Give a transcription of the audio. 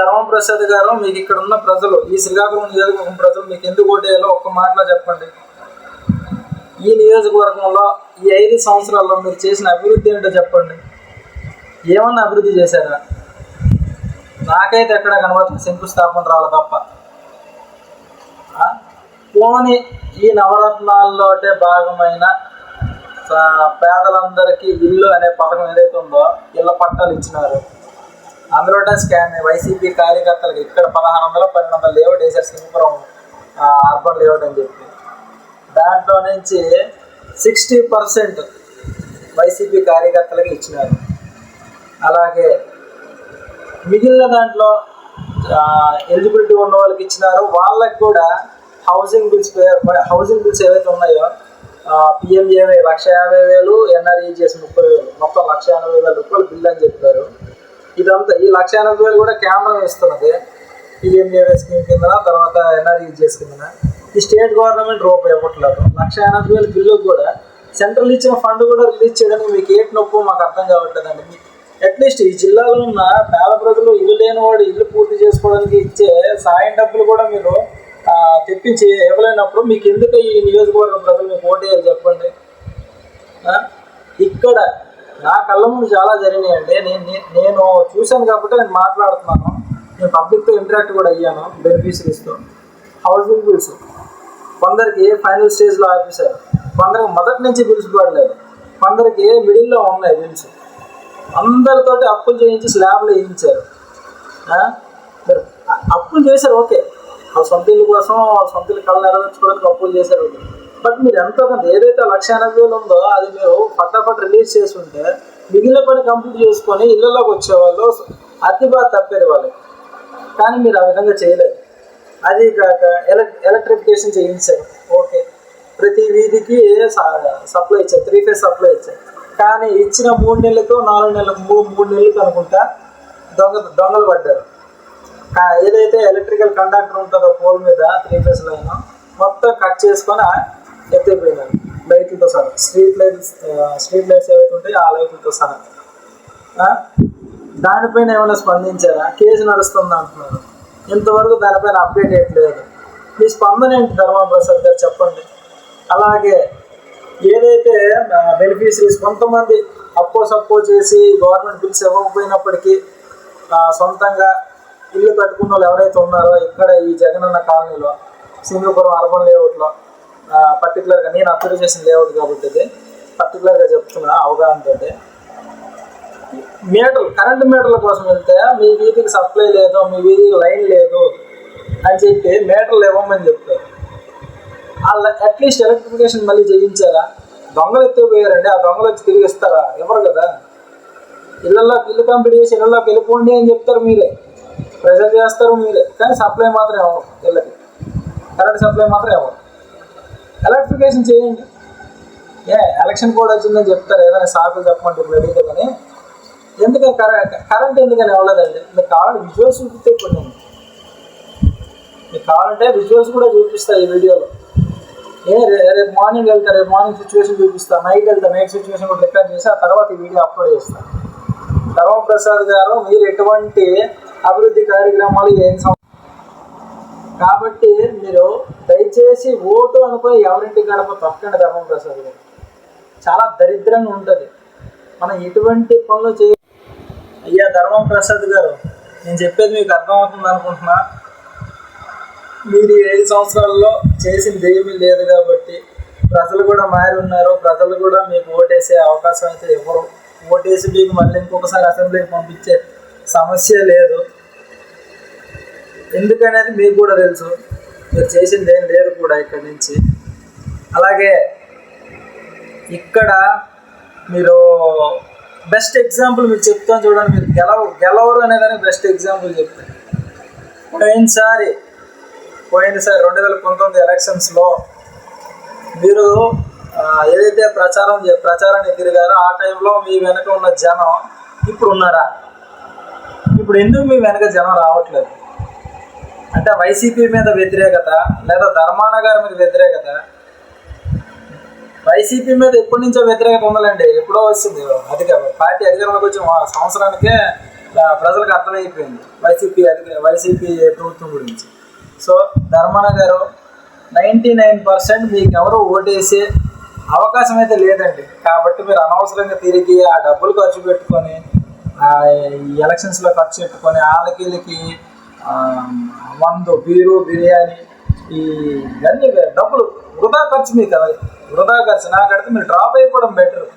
ధర్మప్రసాద్ గారు మీకు ఇక్కడ ఉన్న ప్రజలు ఈ శ్రీకాకుళం నియోజకవర్గం ప్రజలు మీకు ఎందుకు ఓటేయాలో ఒక్క మాటలో చెప్పండి. ఈ నియోజకవర్గంలో ఈ ఐదు సంవత్సరాల్లో మీరు చేసిన అభివృద్ధి ఏంటో చెప్పండి. ఏమన్నా అభివృద్ధి చేశారా? నాకైతే ఎక్కడ కనబడుతుంది శంకుస్థాపన రావాలి తప్ప. పోని ఈ నవరత్నాల్లోటే భాగమైన పేదలందరికీ ఇల్లు అనే పథకం ఏదైతే ఉందో ఇళ్ళ పట్టాలు ఇచ్చినారు. అందులో స్కామ్. వైసీపీ కార్యకర్తలకు ఇక్కడ పదహారు వందల పన్నెండు వందల లేఅవుట్ వేశారు సింగపురం అర్బన్ లేఅవుట్ అని చెప్పి. దాంట్లో నుంచి సిక్స్టీ పర్సెంట్ వైసీపీ కార్యకర్తలకు ఇచ్చినారు. అలాగే మిగిలిన దాంట్లో ఎలిజిబిలిటీ ఉన్న వాళ్ళకి ఇచ్చినారు. వాళ్ళకి కూడా హౌసింగ్ బిల్స్ హౌసింగ్ బిల్స్ ఏవైతే ఉన్నాయో పిఎంఏవై లక్ష యాభై వేలు ఎన్ఆర్ఈజిఎస్ ముప్పై వేలు మొత్తం లక్ష ఎనభై వేల రూపాయలు బిల్ అని చెప్పారు. ఇదంతా ఈ లక్ష ఎనభై వేలు కూడా కేంద్రం ఇస్తున్నది పిఎంఏవై స్కీమ్ కింద తర్వాత ఎన్ఆర్ఈజిఎస్ కింద ఈ స్టేట్ గవర్నమెంట్ రూపాయి ఇవ్వట్లేదు. లక్ష ఎనభై వేల బిల్లు కూడా సెంట్రల్ ఇచ్చిన ఫండ్ కూడా రిలీజ్ చేయడానికి మీకు ఏంటి నొప్పు మాకు అర్థం కావట్లేదండి. అట్లీస్ట్ ఈ జిల్లాలో ఉన్న పేద ప్రజలు ఇల్లు లేని వాడు ఇల్లు పూర్తి చేసుకోవడానికి ఇచ్చే సాయం డబ్బులు కూడా మీరు తెప్పించి ఇవ్వలేనప్పుడు మీకు ఎందుకు ఈ నియోజకవర్గ ప్రజలు మీకు ఓటేయాలి చెప్పండి? ఇక్కడ నా కళ్ళ ముందు చాలా జరిగినాయండి. నేను నేను చూశాను కాబట్టి నేను మాట్లాడుతున్నాను. నేను పబ్లిక్తో ఇంటరాక్ట్ కూడా అయ్యాను బెనిఫిషరీస్తో. Housing bills. కొందరికి ఫైనల్ స్టేజ్లో ఆపేశారు? కొందరికి మొదటి నుంచి బిల్స్ పడలేదు. కొందరికి మిడిల్లో ఉన్నాయి బిల్స్? అందరితోటి అప్పులు చేయించి స్లాబ్లు వేయించారు. అప్పులు చేశారు ఓకే. వాళ్ళ సొంత ఇల్లు కోసం వాళ్ళ సొంత ఇల్లు కళ్ళు నెరవేర్చుకోవడానికి అప్పులు చేశారు. ఓకే బట్ మీరు ఎంత కొంత ఏదైతే లక్ష ఎనభై వేలు ఉందో అది మీరు ఫటాఫట్ రిలీజ్ చేసి ఉంటే మిగిలిన పని కంప్లీట్ చేసుకొని ఇళ్ళలోకి వచ్చేవాళ్ళు అతి బాగా తప్పేది వాళ్ళకి. కానీ మీరు ఆ విధంగా చేయలేదు. అది కాక ఎలక్ ఎలక్ట్రిఫికేషన్ చేయించారు ఓకే. ప్రతి వీధికి సప్లై ఇచ్చారు? త్రీ ఫేజ్ సప్లై ఇచ్చారు. కానీ ఇచ్చిన మూడు నెలలకు నాలుగు నెలల మూడు మూడు నెలలకు అనుకుంటా దొంగ దొంగలు పడ్డారు. ఏదైతే ఎలక్ట్రికల్ కండక్టర్ ఉంటుందో పోల్ మీద త్రీ ఫేజ్ లైన్ మొత్తం కట్ చేసుకొని ఎత్తిపోయినారు లైట్లతో సహా. స్ట్రీట్ లైట్స్ స్ట్రీట్ లైట్స్ ఏవైతే ఉంటాయో ఆ లైట్లతో సహా. దానిపైన ఏమైనా స్పందించారా? కేసు నడుస్తుంది అంటున్నారు. ఇంతవరకు దానిపైన అప్డేట్ ఇవ్వట్లేదు మీ స్పందన ఏంటి ధర్మప్రసాద్ గారు చెప్పండి. అలాగే ఏదైతే బెనిఫిషరీస్ కొంతమంది అప్పో సప్పో చేసి గవర్నమెంట్ బిల్స్ ఇవ్వకపోయినప్పటికీ సొంతంగా ఇల్లు కట్టుకున్న వాళ్ళు ఎవరైతే ఉన్నారో ఇక్కడ ఈ జగనన్న కాలనీలో సింగపురం అర్బన్ లేఅవుట్లో పర్టికులర్గా నేను అబ్జర్వ్ చేసిన లేఅవుట్ కాబట్టి ఇది పర్టికులర్గా చెప్తున్నా అవగాహనతోటి మీటర్ కరెంట్ మీటర్ల కోసం వెళ్తే మీ వీధికి సప్లై లేదు మీ వీధికి లైన్ లేదు అని చెప్పి మీటర్లు ఇవ్వమని చెప్తారు వాళ్ళ అట్లీస్ట్ ఎలక్ట్రిఫికేషన్ మళ్ళీ చేయించారా? దొంగలు ఎత్తుకుపోయారండి ఆ దొంగలు వచ్చి తిరిగి ఇస్తారా? ఇవ్వరు కదా? ఇళ్ళల్లోకి ఇల్లు కంప్లీట్ చేసి ఇళ్ళలోకి వెళ్ళిపోండి అని చెప్తారు మీరే. ప్రెజర్ చేస్తారు మీరే. కానీ సప్లై మాత్రం ఇవ్వరు ఇళ్ళకి. కరెంట్ సప్లై మాత్రం ఇవ్వరు ఎలక్ట్రిఫికేషన్ చేయండి? ఏ ఎలక్షన్ కోడ్ వచ్చిందని చెప్తారు ఏదైనా సాకులు చెప్పమంటే ఇప్పుడు అడిగితే కానీ ఎందుకని కరెంట్ కరెంట్ ఎందుకని ఇవ్వలేదండి మీకు కావాలంటే విజువల్స్ చూపిస్తే కొన్ని మీకు కావాలంటే విజువల్స్ కూడా చూపిస్తాయి ఈ వీడియోలో. ఏ రే- రేపు మార్నింగ్ వెళ్తా రేపు మార్నింగ్ సిచ్యువేషన్ చూపిస్తా నైట్ వెళ్తా నైట్ సిచ్యువేషన్ కూడా రికార్డ్ చేసి ఆ తర్వాత ఈ వీడియో అప్లోడ్ చేస్తాను ధర్మప్రసాద్ గారు మీరు ఎటువంటి అభివృద్ధి కార్యక్రమాలు ఏం కాబట్టి మీరు దయచేసి ఓటు అనుకుని ఎవరింటి గడప తొక్కండి ధర్మప్రసాద్ గారు చాలా దరిద్రంగా ఉంటుంది. మనం ఎటువంటి పనులు చేయ అయ్యా ధర్మం ప్రసాద్ గారు నేను చెప్పేది మీకు అర్థమవుతుంది అనుకుంటున్నా. మీరు ఏడు ఐదు సంవత్సరాల్లో చేసింది ఏమీ లేదు కాబట్టి ప్రజలు కూడా మారి ఉన్నారు. ప్రజలు కూడా మీకు ఓటేసే అవకాశం అయితే ఇవ్వరు. ఓటేసి మీకు మళ్ళీ ఇంకొకసారి అసెంబ్లీకి పంపించే సమస్య లేదు. ఎందుకనేది మీకు కూడా తెలుసు. మీరు చేసింది ఏం లేదు కూడా ఇక్కడి నుంచి. అలాగే ఇక్కడ మీరు బెస్ట్ ఎగ్జాంపుల్ మీరు చెప్తాను చూడండి. మీరు గెలవ గెలవరు అనేదానికి బెస్ట్ ఎగ్జాంపుల్ చెప్తాను. పోయినసారి పోయినసారి రెండు వేల పంతొమ్మిది ఎలక్షన్స్లో మీరు ఏదైతే ప్రచారం చే- ప్రచారాన్ని తిరిగారో ఆ టైంలో మీ వెనక ఉన్న జనం ఇప్పుడు ఉన్నారా? ఇప్పుడు ఎందుకు మీ వెనక జనం రావట్లేదు? అంటే వైసీపీ మీద వ్యతిరేకత లేదా ధర్మాన గారి మీద వ్యతిరేకత? వైసీపీ మీద ఎప్పటి నుంచో వ్యతిరేకత ఉండాలండి ఎప్పుడో వస్తుంది. అధిక పార్టీ అధికారంలోకి వచ్చి సంవత్సరానికే ప్రజలకు అర్థమైపోయింది. వైసీపీ అధిక వైసీపీ ప్రభుత్వం గురించి. సో ధర్మాన గారు నైంటీ నైన్ పర్సెంట్ మీకు ఎవరు ఓటేసే అవకాశం అయితే లేదండి. కాబట్టి మీరు అనవసరంగా తిరిగి ఆ డబ్బులు ఖర్చు పెట్టుకొని ఎలక్షన్స్లో ఖర్చు పెట్టుకొని వాళ్ళకి వీళ్ళకి మందు బీరు బిర్యానీ ఈ ఇవన్నీ డబ్బులు వృధా ఖర్చు మీకు కదా వృధా ఖర్చు. నాకడితే మీరు డ్రాప్ అయిపోవడం బెటర్.